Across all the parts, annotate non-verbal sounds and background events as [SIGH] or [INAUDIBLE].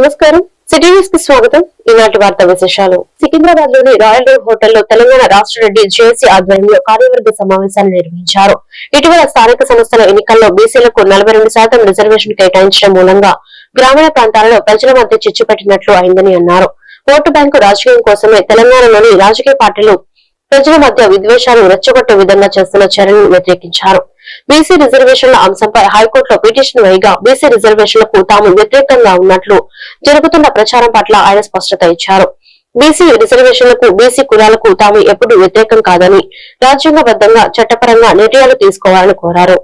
నమస్కారం. సిటీ న్యూస్కి స్వాగతం. ఈనాటి వార్త విశేషాలు. సికింద్రాబాద్లోని రాయల్ రోడ్ హోటల్లో తెలంగాణ రాష్ట్ర రెడ్డి జేఏసీ ఆధ్వర్యంలో కార్యవర్గ సమావేశాన్ని నిర్వహించారు. ఇటీవల స్థానిక సంస్థల ఎన్నికల్లో బీసీలకు నలభై రెండు శాతం రిజర్వేషన్ కేటాయించడం మూలంగా గ్రామీణ ప్రాంతాలలో ప్రజల మధ్య చిచ్చు పెట్టినట్లు అయిందని అన్నారు. ఓటు బ్యాంకు రాజకీయం కోసమే తెలంగాణలోని రాజకీయ పార్టీలు ప్రజల మధ్య విద్వేషాలు రెచ్చగొట్టే విధంగా చేస్తున్న చర్యలను వ్యతిరేకించారు. బీసీ రిజర్వేషన్ల అంశంపై హైకోర్టులో పిటిషన్ వేయగా బీసీ రిజర్వేషన్లకు తాము వ్యతిరేకంగా ఉన్నట్లు జరుగుతున్న ప్రచారం పట్ల ఆయన స్పష్టత ఇచ్చారు. బీసీ రిజర్వేషన్లకు బీసీ కులాలకు తాము ఎప్పుడు వ్యతిరేకం కాదని రాజ్యాంగబద్దంగా చట్టపరంగా నిర్ణయాలు తీసుకోవాలని కోరారు.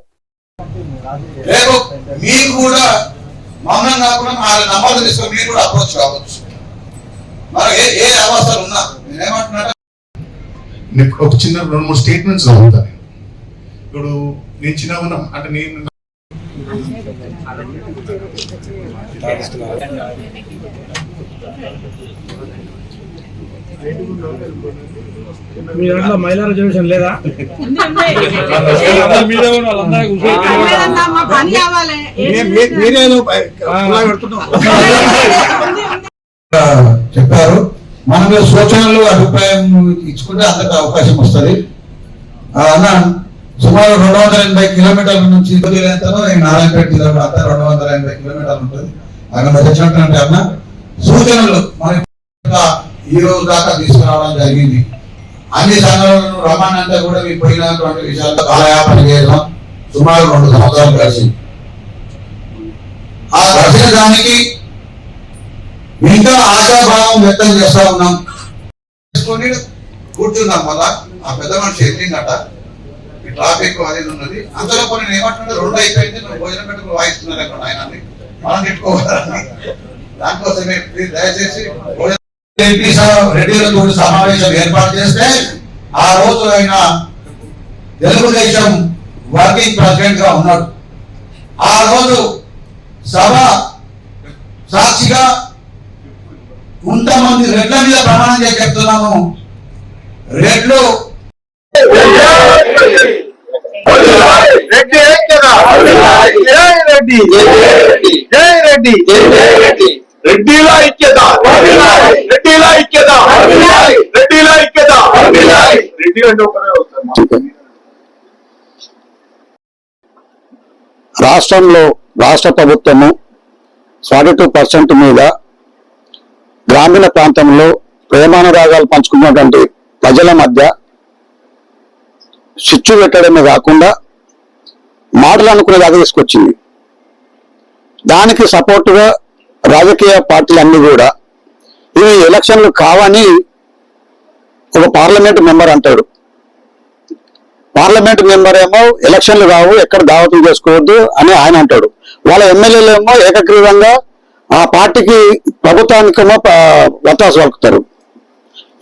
ఒక చిన్న రెండు మూడు స్టేట్మెంట్స్ చదువుతా నేను ఇప్పుడు నేను చిన్న ఉన్నాం అంటే నేను మీ దాంట్లో మహిళా రిజర్వేషన్ లేదా [LAUGHS] చెప్పారు. మన మీద సూచనలు అభిప్రాయం ఇచ్చుకుంటే అంతకు అవకాశం వస్తుంది. ఆ, అన్న సుమారు రెండు వందల ఎనభై కిలోమీటర్ల నుంచి ఎంతనో ఈ నారాయణపేట జిల్లా అంతా రెండు వందల ఎనభై కిలోమీటర్లు ఉంటుంది. అక్కడ మీరు వచ్చినట్టు అన్న సూచనలు మనకి ఈ రోజు దాకా తీసుకురావడం జరిగింది. అన్ని సంఘాలను రమానంతా కూడా మీకు పోయినటువంటి విషయాలతో కాలయాపన చేయడం సుమారు రెండు సంవత్సరాలు కలిసింది ఆ కలిసిన దానికి ఇంకా ఆశాభావం వ్యక్తం చేస్తా ఉన్నాం. కూర్చున్నాం మళ్ళా ఆ పెద్ద మనిషి ఎట్లిందట ట్రాఫిక్ అది ఉన్నది. అంతలో కొన్ని నేను రెండు అయిపోయింది. నువ్వు భోజనం పెట్టుకుని వాయిస్తున్నారు అక్కడ ఆయన మనం తిట్టుకోవాలని. దానికోసమే ప్లీజ్ దయచేసి ఎంపీ రెడ్డిలతో సమావేశం ఏర్పాటు చేస్తే ఆ రోజు ఆయన తెలుగుదేశం వర్కింగ్ ప్రెసిడెంట్గా ఉన్నాడు. ఆ రోజు సభ సాక్షిగా కొంతమంది రెడ్ల మీద ప్రమాణం చేసి చెప్తున్నాము. రెడ్లు రెడ్డి ఐక్యత జై రెడ్డి జై రెడ్డి రెడ్డిల ఐక్యత. రెడ్డిల ఐక్యత. రెడ్డిల ఐక్యత. రెడ్డి అంటే ఒకరే వస్తారు రాష్ట్రంలో రాష్ట్ర ప్రభుత్వము ఫార్టీ టూ పర్సెంట్ మీద గ్రామీణ ప్రాంతంలో ప్రేమానురాగాలు పంచుకున్నటువంటి ప్రజల మధ్య చిచ్చు పెట్టడమే కాకుండా మాటలు అనుకునే దాకా తీసుకొచ్చింది. దానికి సపోర్టుగా రాజకీయ పార్టీలన్నీ కూడా ఇవి ఎలక్షన్లు కావని ఒక పార్లమెంట్ మెంబర్ అంటాడు. పార్లమెంట్ మెంబర్ ఏమో ఎలక్షన్లు కావు ఎక్కడ దావతం చేసుకోవద్దు అని ఆయన అంటాడు. వాళ్ళ ఎమ్మెల్యేలు ఏమో ఏకగ్రీవంగా ఆ పార్టీకి ప్రభుత్వానికేమో వత్తాసు పలుకుతారు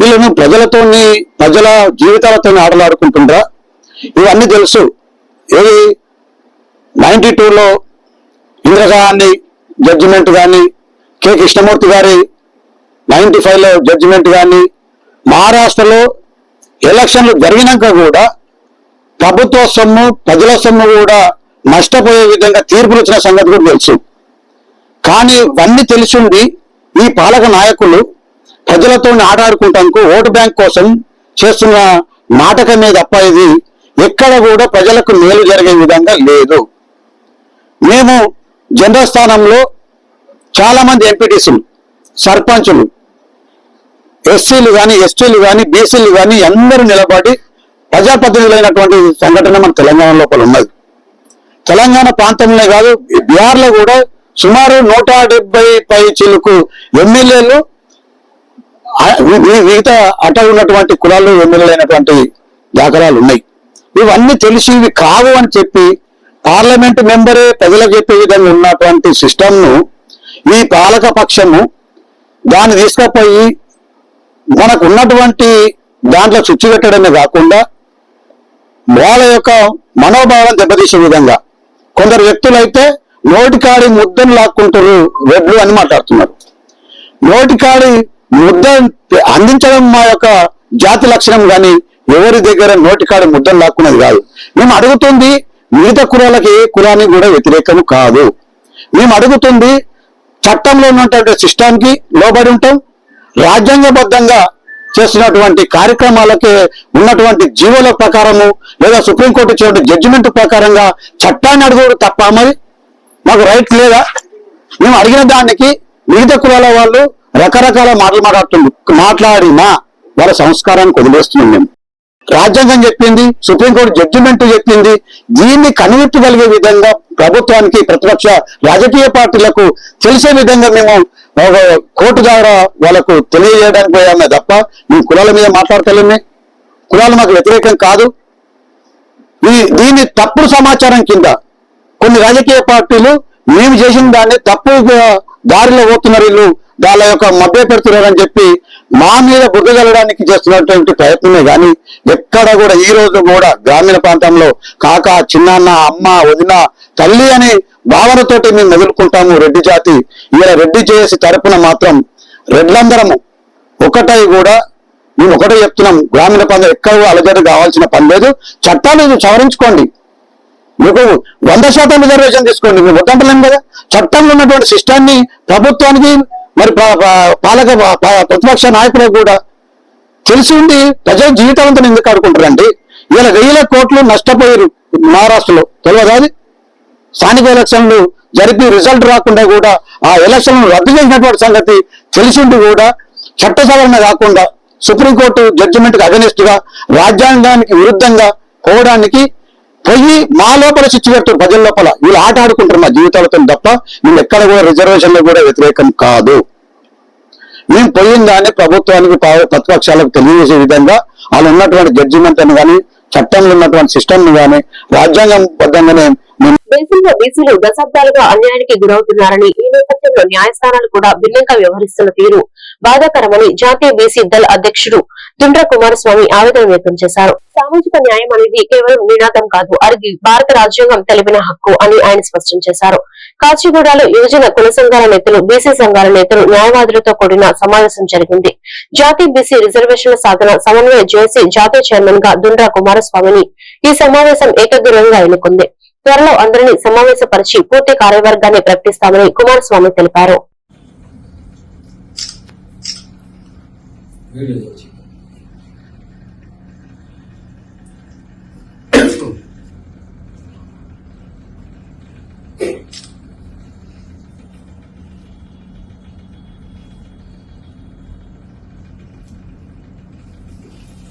వీళ్ళను ప్రజలతోని ప్రజల జీవితాలతో ఆటలాడుకుంటుండ్రా. ఇవన్నీ తెలుసు. ఏది? నైన్టీ టూలో ఇంద్రగాన్ని జడ్జిమెంట్ కానీ కె కృష్ణమూర్తి గారి నైన్టీ ఫైవ్లో జడ్జిమెంట్ కానీ మహారాష్ట్రలో ఎలక్షన్లు జరిగినాక కూడా ప్రభుత్వ సొమ్ము ప్రజల సొమ్ము కూడా నష్టపోయే విధంగా తీర్పులు ఇచ్చిన సంగతి కూడా తెలుసు. కానీ ఇవన్నీ తెలిసింది ఈ పాలక నాయకులు ప్రజలతో ఆటాడుకుంటానికి ఓటు బ్యాంక్ కోసం చేస్తున్న నాటకమే తప్ప ఇది ఎక్కడ కూడా ప్రజలకు మేలు జరిగే విధంగా లేదు. మేము జనరల్ స్థానంలో చాలా మంది ఎంపీటీసీలు సర్పంచులు ఎస్సీలు కానీ ఎస్టీలు కానీ బీసీలు కానీ అందరూ నిలబడి ప్రజాప్రతినిధులైనటువంటి సంఘటన మన తెలంగాణ లోపల ఉన్నది. తెలంగాణ ప్రాంతంలో కాదు బీహార్లో కూడా సుమారు నూట డెబ్బై పై చిలుకు ఎమ్మెల్యేలు మిగతా అట ఉన్నటువంటి కులాల్లో ఎమ్మెల్యేలు అయినటువంటి దాఖలాలు ఉన్నాయి. ఇవన్నీ తెలిసి ఇవి కావు అని చెప్పి పార్లమెంట్ మెంబరే ప్రజలకు చెప్పే విధంగా ఉన్నటువంటి సిస్టమ్ను ఈ పాలక పక్షము దాన్ని తీసుకుపోయి మనకు ఉన్నటువంటి దాంట్లో చుచ్చు పెట్టడమే కాకుండా వాళ్ళ యొక్క మనోభావం దెబ్బతీసే విధంగా కొందరు వ్యక్తులైతే నోటికాడి ముద్దను లాక్కుంటారు రెడ్లు అని మాట్లాడుతున్నారు. నోటికాడి ముద్ద అందించడం మా యొక్క జాతి లక్షణం కానీ ఎవరి దగ్గర నోటికాడి ముద్దను లాక్కున్నది కాదు. మేము అడుగుతుంది మిగతా కులాలకి ఏ కులానికి కూడా వ్యతిరేకం కాదు. మేము అడుగుతుంది చట్టంలో ఉన్నటువంటి సిస్టానికి లోబడి ఉంటాం. రాజ్యాంగబద్ధంగా చేస్తున్నటువంటి కార్యక్రమాలకి ఉన్నటువంటి జీవోల ప్రకారము లేదా సుప్రీంకోర్టు ఇచ్చిన జడ్జిమెంట్ ప్రకారంగా చట్టాన్ని అడుగుడు తప్ప మరి? మాకు రైట్ లేదా? మేము అడిగిన దానికి మిగతా కులాల వాళ్ళు రకరకాల మాటలు మాట్లాడుతుంది మాట్లాడినా వాళ్ళ సంస్కారానికి వదిలేస్తున్నాం మేము. రాజ్యాంగం చెప్పింది సుప్రీంకోర్టు జడ్జిమెంట్ చెప్పింది. దీన్ని కనిపెట్టగలిగే విధంగా ప్రభుత్వానికి ప్రతిపక్ష రాజకీయ పార్టీలకు తెలిసే విధంగా మేము కోర్టు ద్వారా వాళ్ళకు తెలియజేయడానికి పోయామే తప్ప మేము కులాల మీద మాట్లాడతలేమే. కులాలు మాకు వ్యతిరేకం కాదు. దీన్ని తప్పుడు సమాచారం కింద కొన్ని రాజకీయ పార్టీలు మేము చేసిన దాన్ని తప్పు దారిలో పోతున్నారు వీళ్ళు. వాళ్ళ యొక్క మభ్య పెడుతున్నారని చెప్పి మా మీద బుద్ధ చేస్తున్నటువంటి ప్రయత్నమే కానీ ఎక్కడ కూడా ఈ రోజు కూడా గ్రామీణ ప్రాంతంలో కాక చిన్నాన్న అమ్మ వదిన తల్లి అనే భావనతోటి మేము ఎదుర్కొంటాము రెడ్డి జాతి. ఇలా రెడ్డి చేసి తరపున మాత్రం రెడ్లందరము ఒకటై కూడా మేము ఒకటే చెప్తున్నాం. గ్రామీణ ప్రాంతం ఎక్కడ అలజడి కావాల్సిన పని లేదు. చట్టాలు సవరించుకోండి. మీకు వంద శాతం రిజర్వేషన్ తీసుకోండి. మేము వద్దంటలేం కదా? చట్టంలో ఉన్నటువంటి సిస్టాన్ని ప్రభుత్వానికి మరి పా- పాలక ప్రతిపక్ష నాయకులకు కూడా తెలిసి ఉండి ప్రజల జీవితాంతం ఎందుకు ఆడుకుంటారండి ఇలా వేల కోట్లు నష్టపోయారు మహారాష్ట్రలో. తెలియదా అది? స్థానిక ఎలక్షన్లు జరిపి రిజల్ట్ రాకుండా కూడా ఆ ఎలక్షన్లు రద్దు చేసినటువంటి సంగతి తెలిసిండి కూడా చట్ట సవరణ కాకుండా సుప్రీంకోర్టు జడ్జిమెంట్కి అగనిస్ట్గా రాజ్యాంగానికి విరుద్ధంగా పోవడానికి పోయి మా లోపల చిచ్చు పెడతారు ప్రజల లోపల వీళ్ళు ఆట ఆడుకుంటారు మా జీవితాలతో తప్ప వీళ్ళు ఎక్కడ కూడా రిజర్వేషన్లు కూడా వ్యతిరేకం కాదు. మేము పోయిన దాన్ని ప్రభుత్వానికి పా- ప్రతిపక్షాలకు తెలియజేసే విధంగా వాళ్ళు ఉన్నటువంటి జడ్జిమెంట్ అని కానీ చట్టంలో ఉన్నటువంటి సిస్టమ్ గానీ రాజ్యాంగం బద్దంగానే దేశంలో బీసీలు దశాబ్దాలుగా అన్యాయానికి గురవుతున్నారని ఈ నేపథ్యంలో న్యాయస్థానాలు కూడా భిన్నంగా వ్యవహరిస్తున్న తీరు బాధాకరమని జాతీయ బీసీ దళ అధ్యక్షుడు దుండ్ర కుమారస్వామి ఆవేదన వ్యక్తం చేశారు. సామాజిక న్యాయం అనేది కేవలం నినాదం కాదు అది భారత రాజ్యాంగం తెలిపిన హక్కు అని ఆయన స్పష్టం చేశారు. కాచిగూడలో యువజన కుల సంఘాల నేతలు బీసీ సంఘాల నేతలు న్యాయవాదులతో కూడిన సమావేశం జరిగింది. జాతీయ బీసీ రిజర్వేషన్ల సాధన సమన్వయ జేసీ జాతీయ చైర్మన్గా దుండ్ర కుమారస్వామిని ఈ సమావేశం ఏకగ్రీవంగా ఎన్నుకుంది. త్వరలో అందరినీ సమావేశపరిచి పూర్తి కార్యవర్గాన్ని ప్రకటిస్తామని కుమారస్వామి తెలిపారు.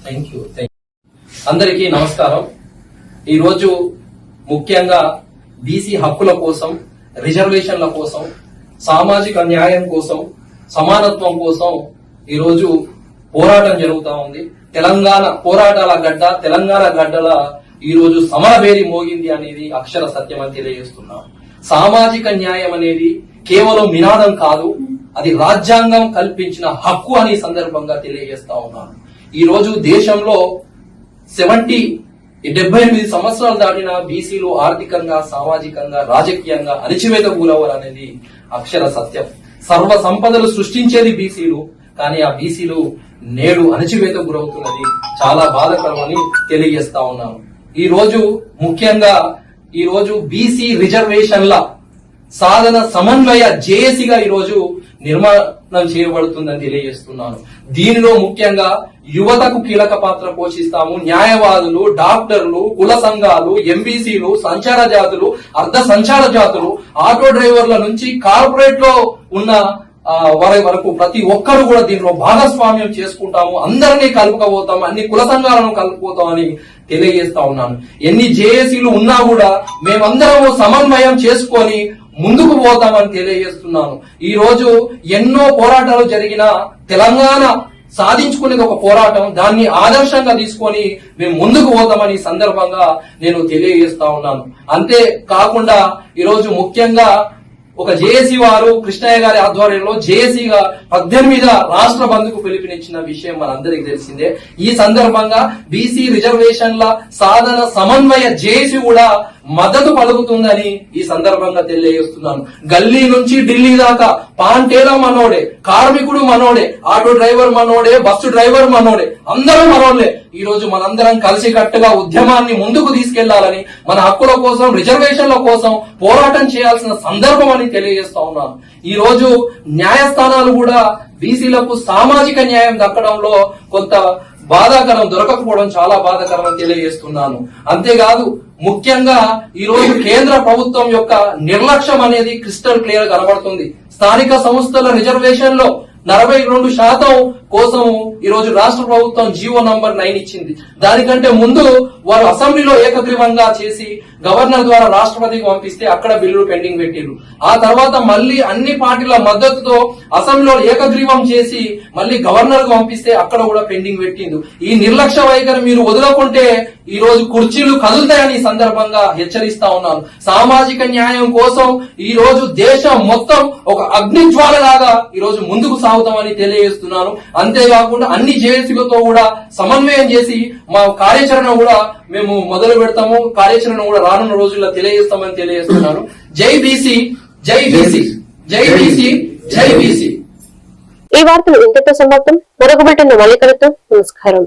థ్యాంక్ యూ థ్యాంక్ అందరికీ నమస్కారం. ఈరోజు ముఖ్యంగా బీసీ హక్కుల కోసం రిజర్వేషన్ల కోసం సామాజిక న్యాయం కోసం సమానత్వం కోసం ఈరోజు పోరాటం జరుగుతా ఉంది. తెలంగాణ పోరాటాల గడ్డ తెలంగాణ గడ్డల ఈ రోజు సమరవేరి మోగింది అనేది అక్షర సత్యం అని తెలియజేస్తున్నాం. సామాజిక న్యాయం అనేది కేవలం నినాదం కాదు అది రాజ్యాంగం కల్పించిన హక్కు అని సందర్భంగా తెలియజేస్తా ఉన్నాను ఈరోజు దేశంలో సెవెంటీ డెబ్బై ఎనిమిది సంవత్సరాలు దాటిన బీసీలు ఆర్థికంగా సామాజికంగా రాజకీయంగా అణిచివేత గురవ్వరు అనేది అక్షర సత్యం. సర్వ సంపదలు సృష్టించేది బీసీలు కానీ ఆ బీసీలు నేడు అణచివేత గురవుతున్నది చాలా బాధకరమని తెలియజేస్తా ఉన్నాను. ఈ రోజు ముఖ్యంగా ఈ రోజు బీసీ రిజర్వేషన్ల సాధన సమన్వయ జేఏసీగా ఈరోజు నిర్మాణం చేయబడుతుందని తెలియజేస్తున్నాను. దీనిలో ముఖ్యంగా యువతకు కీలక పాత్ర పోషిస్తాము. న్యాయవాదులు డాక్టర్లు కుల సంఘాలు ఎంబీసీలు సంచార జాతులు అర్ధ సంచార జాతులు ఆటో డ్రైవర్ల నుంచి కార్పొరేట్లో ఉన్న ఆ, వారి వరకు ప్రతి ఒక్కరు కూడా దీనిలో భాగస్వామ్యం చేసుకుంటాము. అందరినీ కలుపుకపోతాం అన్ని కుల సంఘాలను కలుపుకోతామని తెలియజేస్తా ఉన్నాను. ఎన్ని జేఏసీలు ఉన్నా కూడా మేమందరము సమన్వయం చేసుకొని ముందుకు పోతామని తెలియజేస్తున్నాను. ఈ రోజు ఎన్నో పోరాటాలు జరిగిన తెలంగాణ సాధించుకునేది ఒక పోరాటం. దాన్ని ఆదర్శంగా తీసుకొని మేము ముందుకు పోతామని ఈ సందర్భంగా నేను తెలియజేస్తా ఉన్నాను. అంతే కాకుండా ఈరోజు ముఖ్యంగా ఒక జేఏసీ వారు కృష్ణయ్య గారి ఆధ్వర్యంలో జేఏసీగా పద్దెనిమిది రాష్ట్ర బంధుకు పిలుపునిచ్చిన విషయం మనందరికి తెలిసిందే. ఈ సందర్భంగా బీసీ రిజర్వేషన్ల సాధన సమన్వయ జేఏసీ కూడా మద్దతు పలుకుతుందని ఈ సందర్భంగా తెలియజేస్తున్నాను. గల్లీ నుంచి ఢిల్లీ దాకా పాంటేలా మనోడే కార్మికుడు మనోడే ఆటో డ్రైవర్ మనోడే బస్సు డ్రైవర్ మనోడే అందరూ మనోళ్ళే ఈ రోజు మనందరం కలిసి కట్టుగా ఉద్యమాన్ని ముందుకు తీసుకెళ్ళాలని మన హక్కుల కోసం రిజర్వేషన్ల కోసం పోరాటం చేయాల్సిన సందర్భం అని తెలియజేస్తా ఉన్నాను. ఈ రోజు న్యాయస్థానాలు కూడా బీసీలకు సామాజిక న్యాయం దక్కడంలో కొంత బాధాకరం దొరకకపోవడం చాలా బాధాకరం అని తెలియజేస్తున్నాను. అంతేకాదు ముఖ్యంగా ఈ రోజు కేంద్ర ప్రభుత్వం యొక్క నిర్లక్ష్యం అనేది క్రిస్టల్ క్లియర్ కనబడుతుంది. స్థానిక సంస్థల రిజర్వేషన్లో నలభై రెండు శాతం కోసం ఈ రోజు రాష్ట్ర ప్రభుత్వం జీవో నంబర్ నైన్ ఇచ్చింది. దానికంటే ముందు వారు అసెంబ్లీలో ఏకగ్రీవంగా చేసి గవర్నర్ ద్వారా రాష్ట్రపతికి పంపిస్తే అక్కడ బిల్లులు పెండింగ్ పెట్టిరు ఆ తర్వాత మళ్ళీ అన్ని పార్టీల మద్దతుతో అసెంబ్లీలో ఏకగ్రీవం చేసి మళ్ళీ గవర్నర్కు పంపిస్తే అక్కడ కూడా పెండింగ్ పెట్టిండు. ఈ నిర్లక్ష్య వైఖరి మీరు వదలకుంటే ఈ రోజు కుర్చీలు కదులుతాయని సందర్భంగా హెచ్చరిస్తా ఉన్నాను. సామాజిక న్యాయం కోసం ఈ రోజు దేశం మొత్తం ఒక అగ్నిజ్వాల లాగా ఈ రోజు ముందుకు సాగుతామని తెలియజేస్తున్నాను. అంతేకాకుండా అన్ని జేఏసీలతో కూడా సమన్వయం చేసి మా కార్యాచరణ కూడా మేము మొదలు పెడతాము. కార్యాచరణ కూడా రానున్న రోజుల్లో తెలియజేస్తామని తెలియజేస్తున్నాను జై బీసీ జై బీసీ జై బీసీ జై బీసీ ఈ వార్తలు ఇంతతో సమాప్తం. మరొక బులెటిన్ మళ్ళీ కలుద్దాం. నమస్కారం.